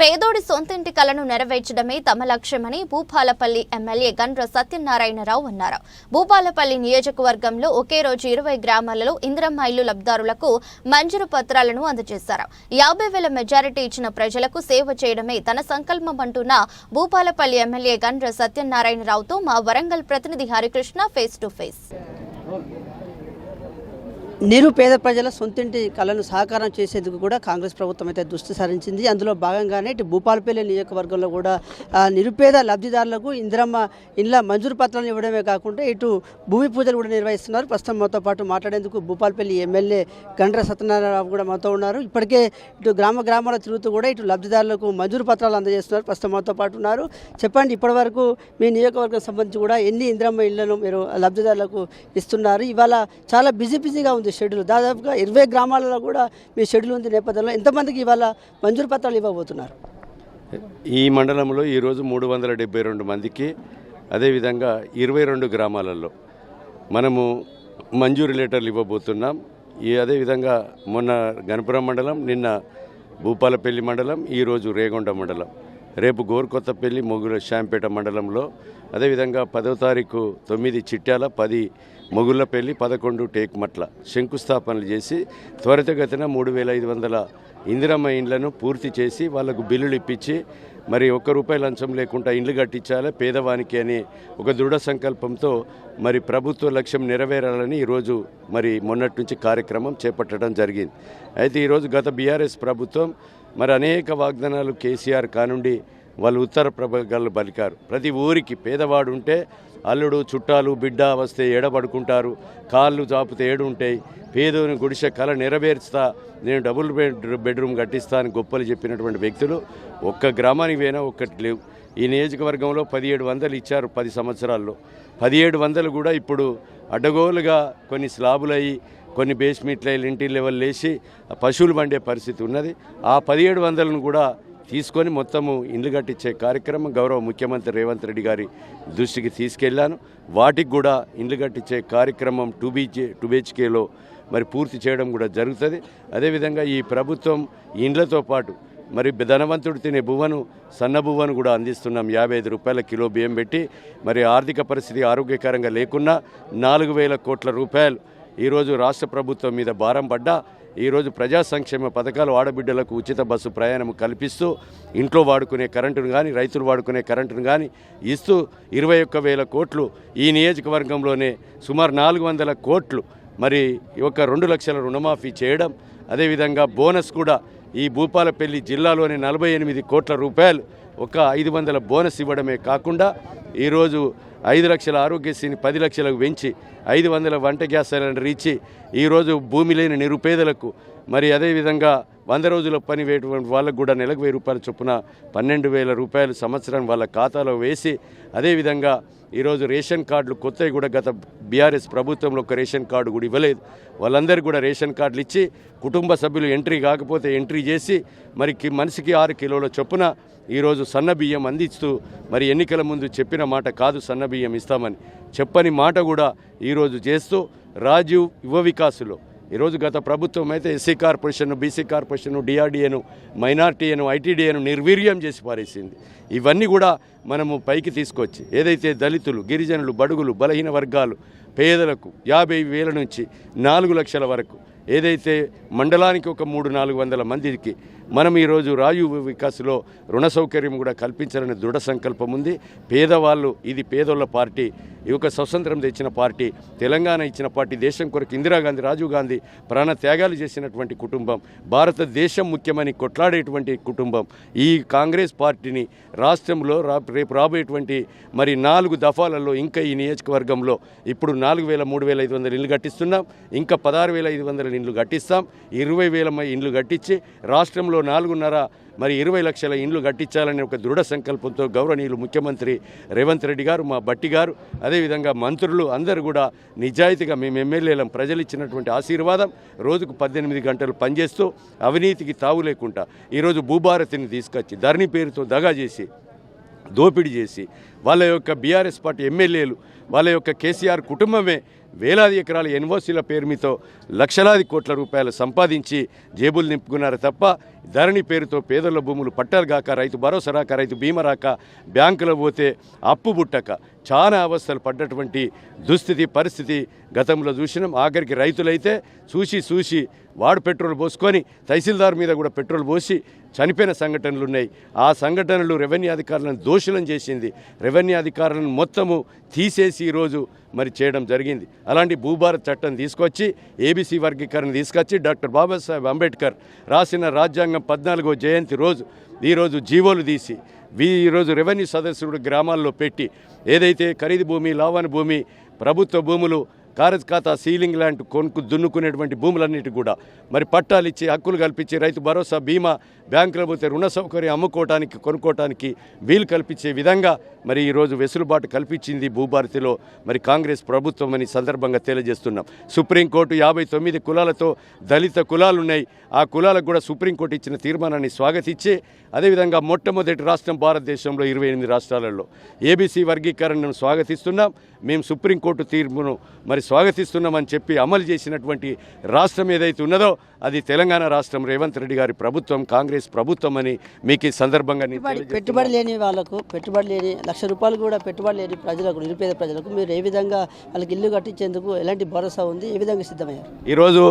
పేదోడి సొంతింటి కలను నెరవేర్చడమే తమ లక్ష్యమని భూపాలపల్లి ఎమ్మెల్యే గండ్ర సత్యనారాయణరావు అన్నారు. భూపాలపల్లి నియోజకవర్గంలో ఒకే రోజు ఇరవై గ్రామాలలో ఇందిరమ్మ ఇల్లు లబ్ధారులకు మంజూరు పత్రాలను అందజేశారు. యాభై వేల మెజారిటీ ఇచ్చిన ప్రజలకు సేవ చేయడమే తన సంకల్పం అంటున్న భూపాలపల్లి ఎమ్మెల్యే గండ్ర సత్యనారాయణరావుతో మా వరంగల్ ప్రతినిధి హరికృష్ణ ఫేస్ టు ఫేస్. నిరుపేద ప్రజల సొంతింటి కళను సహకారం చేసేందుకు కూడా కాంగ్రెస్ ప్రభుత్వం అయితే దృష్టి సారించింది. అందులో భాగంగానే ఇటు భూపాలపల్లి నియోజకవర్గంలో కూడా నిరుపేద లబ్ధిదారులకు ఇందిరమ్మ ఇండ్ల మంజూరు పత్రాలను ఇవ్వడమే కాకుండా ఇటు భూమి పూజలు కూడా నిర్వహిస్తున్నారు. ప్రస్తుతం మాతో పాటు మాట్లాడేందుకు భూపాలపల్లి ఎమ్మెల్యే గండ్ర సత్యనారాయణరావు కూడా మాతో ఉన్నారు. ఇప్పటికే ఇటు గ్రామ గ్రామాల తిరుగుతూ కూడా ఇటు లబ్ధిదారులకు మంజూరు పత్రాలు అందజేస్తున్నారు. ప్రస్తుతం మాతో పాటు ఉన్నారు. చెప్పండి ఇప్పటివరకు మీ నియోజకవర్గం సంబంధించి కూడా ఎన్ని ఇందిరమ్మ ఇళ్ళను మీరు లబ్ధిదారులకు ఇస్తున్నారు? ఇవాళ చాలా బిజీ బిజీగా ఉంది. షెడ్యూల్. దాదాపుగా ఇరవై గ్రామాలలో కూడా మీ షెడ్యూల్ ఉంది నేపథ్యంలో. ఎంతమందికి ఇవాళ మంజూరు పత్రాలు ఇవ్వబోతున్నారు? ఈ మండలంలో ఈరోజు మూడు వందల డెబ్బై రెండు మందికి అదేవిధంగా ఇరవై రెండు గ్రామాలలో మనము మంజూరు లెటర్లు ఇవ్వబోతున్నాం. ఈ అదేవిధంగా మొన్న గణపురం మండలం నిన్న భూపాలపల్లి మండలం ఈరోజు రేగొండ మండలం. రేపు గోరుకొత్తపల్లి మొగుల శాంపేట మండలంలో అదేవిధంగా పదో తారీఖు తొమ్మిది చిట్యాల పది మొగుళ్ళపల్లి పదకొండు టేక్మట్ల శంకుస్థాపనలు చేసి త్వరితగతిన మూడు వేల ఐదు వందల ఇందిరమ్మ ఇండ్లను పూర్తి చేసి వాళ్ళకు బిల్లులు ఇప్పించి మరి ఒక్క రూపాయి లంచం లేకుండా ఇండ్లు కట్టించాలి పేదవానికి అని ఒక దృఢ సంకల్పంతో మరి ప్రభుత్వ లక్ష్యం నెరవేరాలని ఈరోజు మరి మొన్నటి నుంచి కార్యక్రమం చేపట్టడం జరిగింది. అయితే ఈరోజు గత బీఆర్ఎస్ ప్రభుత్వం మరి అనేక వాగ్దానాలు కేసీఆర్ కానుండి వాళ్ళు ఉత్తర ప్రభాగాలు పలికారు. ప్రతి ఊరికి పేదవాడు ఉంటే అల్లుడు చుట్టాలు బిడ్డ వస్తే ఏడబడుకుంటారు. కాళ్ళు చాపితే ఏడు ఉంటాయి పేదోని గుడిసె కళ నెరవేర్చుతా నేను డబుల్ బెడ్ బెడ్రూమ్ కట్టిస్తా అని గొప్పలు చెప్పినటువంటి వ్యక్తులు ఒక్క గ్రామానికి పోయినా ఒక్కటి లేవు. ఈ నియోజకవర్గంలో పదిహేడు వందలు ఇచ్చారు పది సంవత్సరాల్లో. పదిహేడు వందలు కూడా ఇప్పుడు అడ్డగోలుగా కొన్ని స్లాబులయ్యి కొన్ని బేస్మెంట్లు ఇంటి లెవెల్ లేచి ఆ పశువులు పండే పరిస్థితి ఉన్నది. ఆ పదిహేడు వందలను కూడా తీసుకొని మొత్తము ఇండ్లు కట్టించే కార్యక్రమం గౌరవ ముఖ్యమంత్రి రేవంత్ రెడ్డి గారి దృష్టికి తీసుకెళ్ళాను. వాటికి కూడా ఇండ్లు కట్టించే కార్యక్రమం టూ బీచ్ టూ బీహెచ్కేలో మరి పూర్తి చేయడం కూడా జరుగుతుంది. అదేవిధంగా ఈ ప్రభుత్వం ఇండ్లతో పాటు మరి ధనవంతుడు తినే బువ్వను సన్న బువ్వను కూడా అందిస్తున్నాం. యాభై ఐదు రూపాయల కిలో బియ్యం పెట్టి మరి ఆర్థిక పరిస్థితి ఆరోగ్యకరంగా లేకున్నా నాలుగు వేల కోట్ల రూపాయలు ఈరోజు రాష్ట్ర ప్రభుత్వం మీద భారం పడ్డా ఈరోజు ప్రజా సంక్షేమ పథకాలు ఆడబిడ్డలకు ఉచిత బస్సు ప్రయాణం కల్పిస్తూ ఇంట్లో వాడుకునే కరెంటును కానీ రైతులు వాడుకునే కరెంటును కానీ ఇస్తూ ఇరవై ఒక్క వేల కోట్లు ఈ నియోజకవర్గంలోనే సుమారు నాలుగు వందల కోట్లు మరి ఒక రెండు లక్షల రుణమాఫీ చేయడం అదేవిధంగా బోనస్ కూడా ఈ భూపాలపల్లి జిల్లాలోని నలభై ఎనిమిది కోట్ల రూపాయలు ఒక ఐదు వందల బోనస్ ఇవ్వడమే కాకుండా ఈరోజు ఐదు లక్షల ఆరోగ్యశ్రీని పది లక్షలకు పెంచి ఐదు వందల వంట గ్యాస్ సిలిండర్ ఇచ్చి ఈరోజు భూమి లేని నిరుపేదలకు మరి అదేవిధంగా వంద రోజుల పని వేటువంటి వాళ్ళకు కూడా నెలకు వెయ్యి రూపాయల చొప్పున పన్నెండు వేల రూపాయలు సంవత్సరం వాళ్ళ ఖాతాలో వేసి అదేవిధంగా ఈరోజు రేషన్ కార్డులు కొత్తవి కూడా గత బీఆర్ఎస్ ప్రభుత్వంలో ఒక రేషన్ కార్డు కూడా ఇవ్వలేదు. వాళ్ళందరికీ కూడా రేషన్ కార్డులు ఇచ్చి కుటుంబ సభ్యులు ఎంట్రీ కాకపోతే ఎంట్రీ చేసి మరి కి- మనిషికి ఆరు కిలోల చొప్పున ఈరోజు సన్న బియ్యం అందిస్తూ మరి ఎన్నికల ముందు చెప్పిన మాట కాదు సన్న బియ్యం ఇస్తామని చెప్పని మాట కూడా ఈరోజు చేస్తూ రాజీవ్ యువ వికాసులో ఈరోజు గత ప్రభుత్వం అయితే ఎస్సీ కార్పొరేషన్ బీసీ కార్పొరేషన్ డిఆర్డీఏను మైనార్టీఏను ఐటీడీఏను నిర్వీర్యం చేసి పారేసింది. ఇవన్నీ కూడా మనము పైకి తీసుకొచ్చి ఏదైతే దళితులు గిరిజనులు బడుగులు బలహీన వర్గాలు పేదలకు యాభై వేల నుంచి నాలుగు లక్షల వరకు ఏదైతే మండలానికి ఒక మూడు నాలుగు వందల మందికి మనం ఈరోజు రాయు వికాస్లో రుణ సౌకర్యం కూడా కల్పించాలనే దృఢ సంకల్పం ఉంది. పేదవాళ్ళు ఇది పేదోళ్ళ పార్టీ ఈ యొక్క స్వతంత్రం తెచ్చిన పార్టీ తెలంగాణ ఇచ్చిన పార్టీ దేశం కొరకు ఇందిరాగాంధీ రాజీవ్ గాంధీ ప్రాణ త్యాగాలు చేసినటువంటి కుటుంబం భారతదేశం ముఖ్యమని కొట్లాడేటువంటి కుటుంబం ఈ కాంగ్రెస్ పార్టీని రాష్ట్రంలో రా రేపు రాబోయేటువంటి మరి నాలుగు దఫాలలో ఇంకా ఈ నియోజకవర్గంలో ఇప్పుడు నాలుగు వేల మూడు వేల ఐదు వందల ఇండ్లు కట్టిస్తున్నాం. ఇంకా పదహారు వేల ఐదు వందల ఇండ్లు కట్టిస్తాం. ఇరవై వేల ఇండ్లు కట్టించి రాష్ట్రంలో నాలుగున్నర మరి ఇరవై లక్షల ఇండ్లు కట్టించాలనే ఒక దృఢ సంకల్పంతో గౌరవనీయులు ముఖ్యమంత్రి రేవంత్ రెడ్డి గారు మా బట్టి గారు అదేవిధంగా మంత్రులు అందరూ కూడా నిజాయితీగా మేము ఎమ్మెల్యేలం ప్రజలు ఇచ్చినటువంటి ఆశీర్వాదం రోజుకు పద్దెనిమిది గంటలు పనిచేస్తూ అవినీతికి తావు లేకుండా ఈరోజు భూభారతిని తీసుకొచ్చి ధరణి పేరుతో దగా చేసి దోపిడీ చేసి వాళ్ళ యొక్క బీఆర్ఎస్ పార్టీ ఎమ్మెల్యేలు వాళ్ళ యొక్క కేసీఆర్ కుటుంబమే వేలాది ఎకరాల ఎన్ఓసీల పేరుమితో లక్షలాది కోట్ల రూపాయలు సంపాదించి జేబులు నింపుకున్నారు తప్ప ధరణి పేరుతో పేదల భూములు పట్టాలు కాక రైతు భరోసా రాక రైతు బీమా రాక బ్యాంకులో పోతే అప్పు బుట్టక చాలా అవస్థలు పడ్డటువంటి దుస్థితి పరిస్థితి గతంలో చూసినాం. ఆఖరికి రైతులైతే చూసి చూసి వాడు పెట్రోల్ పోసుకొని తహసీల్దార్ మీద కూడా పెట్రోల్ పోసి చనిపోయిన సంఘటనలు ఉన్నాయి ఆ సంఘటనలు రెవెన్యూ అధికారులను దోషులను చేసింది. రెవెన్యూ అధికారులను మొత్తము తీసేసి ఈరోజు మరి చేయడం జరిగింది. అలాంటి భూభారత్ చట్టం తీసుకొచ్చి ఏబీసీ వర్గీకరణ తీసుకొచ్చి డాక్టర్ బాబాసాహెబ్ అంబేద్కర్ రాసిన రాజ్యాంగం పద్నాలుగో జయంతి రోజు ఈరోజు జీవోలు తీసి వీ ఈరోజు రెవెన్యూ సదస్సుడు గ్రామాల్లో పెట్టి ఏదైతే ఖరీదు భూమి లావాని భూమి ప్రభుత్వ భూములు కారజ్ ఖాతా సీలింగ్ ల్యాండ్ కొనుక్కు దున్నుకునేటువంటి భూములన్నిటి కూడా. మరి పట్టాలు ఇచ్చి హక్కులు కల్పించి రైతు భరోసా బీమా బ్యాంకులో పోతే రుణ సౌకర్యం అమ్ముకోవటానికి కొనుక్కోవటానికి వీలు కల్పించే విధంగా మరి ఈరోజు వెసులుబాటు కల్పించింది భూభారతిలో మరి కాంగ్రెస్ ప్రభుత్వం అని సందర్భంగా తెలియజేస్తున్నాం. సుప్రీంకోర్టు యాభై తొమ్మిది కులాలతో దళిత కులాలు ఉన్నాయి ఆ కులాలకు కూడా సుప్రీంకోర్టు ఇచ్చిన తీర్మానాన్ని స్వాగతించి అదేవిధంగా మొట్టమొదటి రాష్ట్రం భారతదేశంలో ఇరవై ఎనిమిది రాష్ట్రాలలో. ఏబీసీ వర్గీకరణను స్వాగతిస్తున్నాం. మేము సుప్రీంకోర్టు తీర్పును మరి స్వాగతిస్తున్నామని చెప్పి అమలు చేసినటువంటి రాష్ట్రం ఏదైతే ఉన్నదో అది తెలంగాణ రాష్ట్రం రేవంత్ రెడ్డి గారి ప్రభుత్వం కాంగ్రెస్ ప్రభుత్వం అని మీకు ఈ సందర్భంగా. పెట్టుబడి లేని వాళ్ళకు పెట్టుబడి లేని లక్ష రూపాయలు కూడా పెట్టుబడి లేని ప్రజలకు నిరుపేద ప్రజలకు మీరు ఏ విధంగా వాళ్ళకి ఇల్లు కట్టించేందుకు ఎలాంటి భరోసా ఉంది? ఏ విధంగా సిద్ధమయ్యారు? ఈరోజు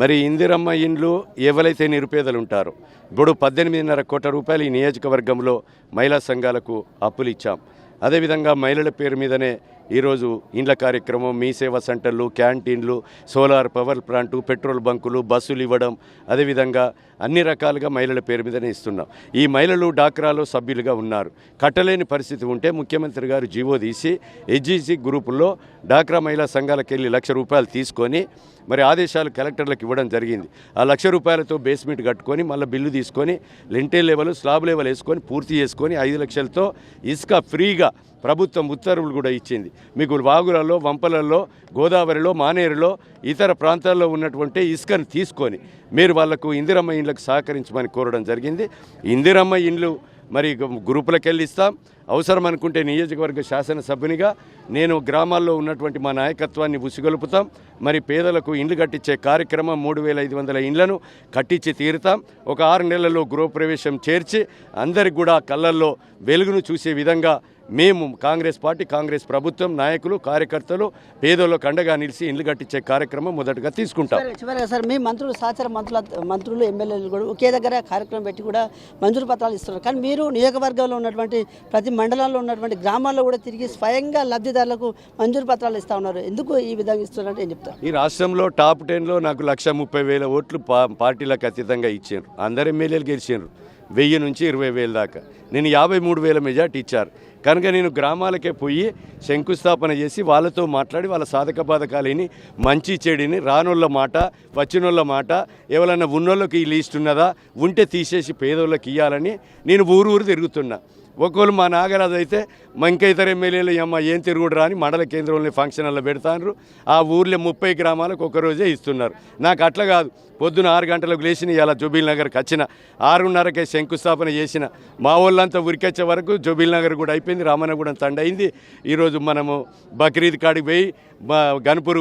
మరి ఇందిరమ్మ ఇండ్లు ఎవరైతే నిరుపేదలు ఉంటారో ఇప్పుడు పద్దెనిమిదిన్నర కోట్ల రూపాయలు ఈ నియోజకవర్గంలో మహిళా సంఘాలకు అప్పులు ఇచ్చాం. అదేవిధంగా మహిళల పేరు మీదనే ఈరోజు ఇండ్ల కార్యక్రమం మీ సేవా సెంటర్లు క్యాంటీన్లు సోలార్ పవర్ ప్లాంటు పెట్రోల్ బంకులు బస్సులు ఇవ్వడం అదేవిధంగా అన్ని రకాలుగా మహిళల పేరు మీదనే ఇస్తున్నాం. ఈ మహిళలు డాక్రాలో సభ్యులుగా ఉన్నారు. కట్టలేని పరిస్థితి ఉంటే ముఖ్యమంత్రి గారు జీవో తీసి హెచ్జీసీ గ్రూపుల్లో డాక్రా మహిళా సంఘాలకు వెళ్ళి లక్ష రూపాయలు తీసుకొని మరి ఆదేశాలు కలెక్టర్లకు ఇవ్వడం జరిగింది. ఆ లక్ష రూపాయలతో బేస్మెంట్ కట్టుకొని మళ్ళీ బిల్లు తీసుకొని లింటే లెవెల్ స్లాబ్ లెవెల్ వేసుకొని పూర్తి చేసుకొని ఐదు లక్షలతో ఇసుక ఫ్రీగా ప్రభుత్వం ఉత్తర్వులు కూడా ఇచ్చింది. మీకు వాగులలో వంపలలో గోదావరిలో మానేరులో ఇతర ప్రాంతాల్లో ఉన్నటువంటి ఇసుకను తీసుకొని మీరు వాళ్ళకు ఇందిరమ్మ ఇండ్లకు సహకరించమని కోరడం జరిగింది. ఇందిరమ్మ ఇండ్లు మరి గ్రూపులకు వెళ్ళి ఇస్తాం. అవసరం అనుకుంటే నియోజకవర్గ శాసనసభ్యునిగా నేను గ్రామాల్లో ఉన్నటువంటి మా నాయకత్వాన్ని ఉసిగొలుపుతాం. మరి పేదలకు ఇండ్లు కట్టించే కార్యక్రమం మూడు వేల ఐదు వందల ఇండ్లను కట్టించి తీరుతాం. ఒక ఆరు నెలల్లో గృహప్రవేశం చేర్చి అందరికి కూడా కళ్ళల్లో వెలుగును చూసే విధంగా మేము కాంగ్రెస్ పార్టీ కాంగ్రెస్ ప్రభుత్వం నాయకులు కార్యకర్తలు పేదోళ్ళకు అండగా నిలిచి ఇండ్లు కట్టించే కార్యక్రమం మొదటగా తీసుకుంటాం. చివరి- చివరిగా సార్ మీ మంత్రులు సహచర మంత్రుల మంత్రులు ఎమ్మెల్యేలు కూడా ఒకే దగ్గర కార్యక్రమం పెట్టి కూడా మంజూరు పత్రాలు ఇస్తున్నారు. కానీ మీరు నియోజకవర్గంలో ఉన్నటువంటి ప్రతి మండలంలో ఉన్నటువంటి గ్రామాల్లో కూడా తిరిగి స్వయంగా లబ్ధిదారులకు మంజూరు పత్రాలు ఇస్తా ఉన్నారు. ఎందుకు ఈ విధంగా ఇస్తున్నారంటే ఏం చెప్తారు? ఈ రాష్ట్రంలో టాప్ టెన్లో నాకు లక్ష ముప్పై వేల ఓట్లు పార్టీలకు అతీతంగా ఇచ్చారు. అందరు ఎమ్మెల్యేలు గెలిచారు. వెయ్యి నుంచి ఇరవై వేల దాకా. నేను యాభై మూడు వేల మెజార్టీ ఇచ్చారు. కనుక నేను గ్రామాలకే పోయి శంకుస్థాపన చేసి వాళ్ళతో మాట్లాడి వాళ్ళ సాధక బాధకాలని మంచి చెడిని రానోళ్ళ మాట వచ్చినోళ్ళ మాట ఎవరైనా ఉన్నోళ్ళకి ఈ లీస్ట్ ఉన్నదా ఉంటే తీసేసి పేదోళ్ళకి ఇవ్వాలని నేను ఊరు ఊరు తిరుగుతున్నా. ఒకవేళ మా నాగరాజు అయితే మా ఇంకా ఇతర ఎమ్మెల్యేలు అమ్మ ఏం తిరుగుడు రాని మండల కేంద్రంలో ఫంక్షన్లో పెడతాను ఆ ఊర్లో ముప్పై గ్రామాలకు ఒక రోజే ఇస్తున్నారు. నాకు అట్లా కాదు. పొద్దున ఆరు గంటలకు లేచిన ఇలా జుబీల్ నగర్కి వచ్చిన ఆరున్నరకే శంకుస్థాపన చేసిన మా వాళ్ళంతా ఉరికొచ్చే వరకు జుబీల్ నగర్ కూడా అయిపోయింది రామనగూడెం తండ అయింది ఈరోజు మనము బక్రీద్ కాడికి పోయి మా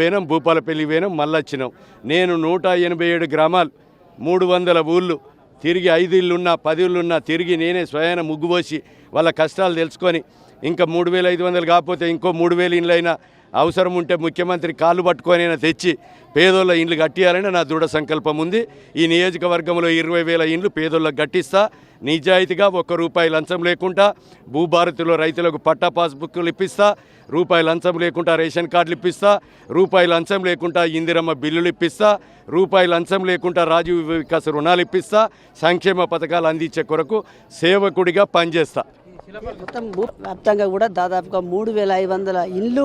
పోయినాం భూపాలపల్లి పోయినాం మళ్ళీ వచ్చినాం నేను నూట ఎనభై ఏడు గ్రామాలు మూడు వందల ఊళ్ళు తిరిగి ఐదు ఇళ్ళున్నా పది ఇళ్ళున్నా తిరిగి నేనే స్వయాన ముగ్గుపోసి వాళ్ళ కష్టాలు తెలుసుకొని ఇంకా మూడు వేల ఐదు వందలు కాకపోతే ఇంకో మూడు వేల ఇండ్లైనా అవసరం ఉంటే ముఖ్యమంత్రి కాళ్ళు పట్టుకొని అయినా తెచ్చి పేదోళ్ళ ఇండ్లు కట్టియాలని నా దృఢ సంకల్పం ఉంది. ఈ నియోజకవర్గంలో ఇరవై వేల ఇండ్లు పేదోళ్ళకి కట్టిస్తా. నిజాయితీగా ఒక్క రూపాయి లంచం లేకుండా భూభారతిలో రైతులకు పట్టా పాస్బుక్లు ఇప్పిస్తా రూపాయి లంచం లేకుండా రేషన్ కార్డులు ఇప్పిస్తా రూపాయి లంచం లేకుండా ఇందిరమ్మ బిల్లులు ఇప్పిస్తా రూపాయి లంచం లేకుండా రాజీవ్ వికాస్ రుణాలు ఇప్పిస్తా సంక్షేమ పథకాలు అందించే కొరకు సేవకుడిగా పనిచేస్తా. మొత్తం భూ వ్యాప్తంగా కూడా దాదాపుగా మూడు వేల ఐదు వందల ఇండ్లు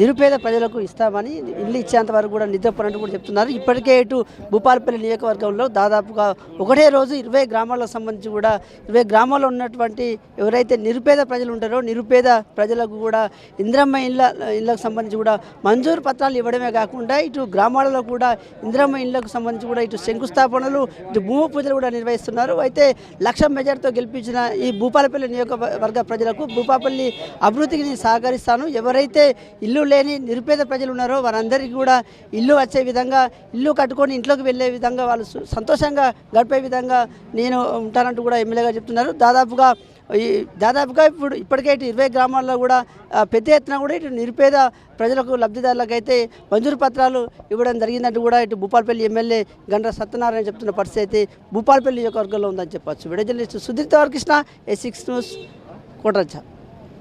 నిరుపేద ప్రజలకు ఇస్తామని ఇల్లు ఇచ్చేంత వరకు కూడా నిద్రపోనట్టు కూడా చెప్తున్నారు. ఇప్పటికే ఇటు భూపాలపల్లి నియోజకవర్గంలో దాదాపుగా ఒకటే రోజు ఇరవై గ్రామాలకు సంబంధించి కూడా ఇరవై గ్రామాల్లో ఉన్నటువంటి ఎవరైతే నిరుపేద ప్రజలు ఉంటారో నిరుపేద ప్రజలకు కూడా ఇంద్రమ్మ ఇళ్ళ ఇళ్ళకు సంబంధించి కూడా మంజూరు పత్రాలు ఇవ్వడమే కాకుండా ఇటు గ్రామాలలో కూడా ఇంద్రమ్మ ఇళ్ళకు సంబంధించి కూడా ఇటు శంకుస్థాపనలు ఇటు భూమి పూజలు కూడా నిర్వహిస్తున్నారు. అయితే లక్ష మెజార్టీతో గెలిపించిన ఈ భూపాలపల్లి వర్గ ప్రజలకు భూపాపల్లి అభివృద్ధికి నేను సహకరిస్తాను. ఎవరైతే ఇల్లు లేని నిరుపేద ప్రజలు ఉన్నారో వారందరికీ కూడా ఇల్లు వచ్చే విధంగా ఇల్లు కట్టుకొని ఇంట్లోకి వెళ్ళే విధంగా వాళ్ళు సంతోషంగా గడిపే విధంగా నేను ఉంటానంటూ కూడా ఎమ్మెల్యేగా చెప్తున్నారు. దాదాపుగా ఈ దాదాపుగా ఇప్పుడు ఇప్పటికే ఇటు ఇరవై గ్రామాల్లో కూడా పెద్ద ఎత్తున కూడా ఇటు నిరుపేద ప్రజలకు లబ్ధిదారులకు అయితే మంజూరు పత్రాలు ఇవ్వడం జరిగిందంటూ కూడా ఇటు భూపాలపల్లి ఎమ్మెల్యే గండ్ర సత్యనారాయణ చెప్తున్న పరిస్థితి అయితే భూపాలపల్లి నియోజకవర్గంలో ఉందని చెప్పొచ్చు. Video journalist Sudheer Krishna A six news. ಕೊಟ್ರಚ್ಚ